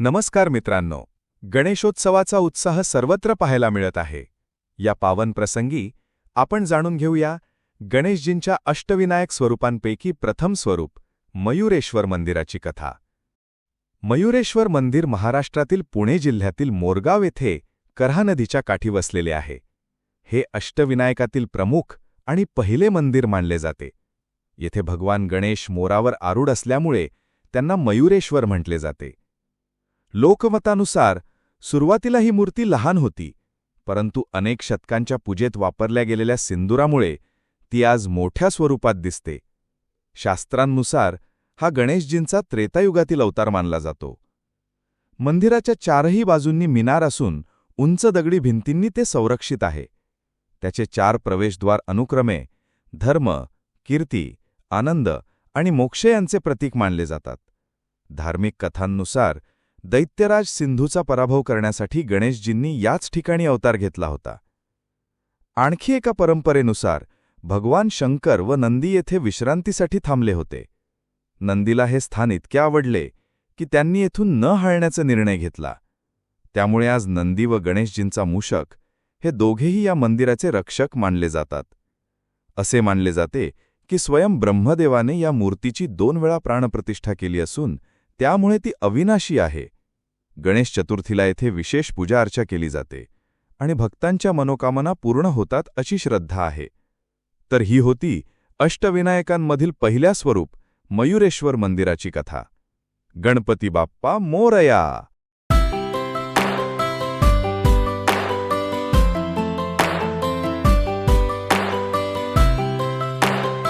नमस्कार मित्रांनो. गणेशोत्सवाचा उत्साह सर्वत्र पाहायला मिळत आहे. या पावन प्रसंगी आपण जाणून घेऊया गणेशजींच्या अष्टविनायक स्वरूपांपैकी प्रथम स्वरूप मयुरेश्वर मंदिराची कथा. मयुरेश्वर मंदिर महाराष्ट्रातील पुणे जिल्ह्यातील मोरगाव येथे करहा नदीच्या काठी वसलेले आहे. हे अष्टविनायकातील प्रमुख आणि पहिले मंदिर मानले जाते. येथे भगवान गणेश मोरावर आरूढ असल्यामुळे त्यांना मयुरेश्वर म्हटले जाते. लोकमतानुसार सुरुवातीला ही मूर्ती लहान होती परंतु अनेक शतकांच्या पूजेत वापरल्या गेलेल्या सिंदुरामुळे ती आज मोठ्या स्वरूपात दिसते. शास्त्रांनुसार हा गणेशजींचा त्रेतायुगातील अवतार मानला जातो. मंदिराच्या चारही बाजूंनी मिनार असून उंच दगडी भिंतींनी ते संरक्षित आहे. त्याचे चार प्रवेशद्वार अनुक्रमे धर्म कीर्ती आनंद आणि मोक्ष यांचे प्रतीक मानले जातात. धार्मिक कथांनुसार दैत्यराज सिंधूचा पराभव करण्यासाठी गणेशजींनी याच ठिकाणी अवतार घेतला होता. आणखी एका परंपरेनुसार भगवान शंकर व नंदी येथे विश्रांतीसाठी थांबले होते. नंदीला हे स्थान इतके आवडले की त्यांनी येथून न हळण्याचा निर्णय घेतला. त्यामुळे आज नंदी व गणेशजींचा मूषक हे दोघेही या मंदिराचे रक्षक मानले जातात. असे मानले जाते की स्वयं ब्रह्मदेवाने या मूर्तीची दोन वेळा प्राणप्रतिष्ठा केली असून त्यामुळे ती अविनाशी आहे. गणेश चतुर्थीला येथे विशेष पूजा अर्चा केली जाते आणि भक्तांच्या मनोकामना पूर्ण होतात अशी श्रद्धा आहे. तर ही होती अष्टविनायकांमधील पहिल्या स्वरूप मयुरेश्वर मंदिराची कथा. गणपती बाप्पा मोरया!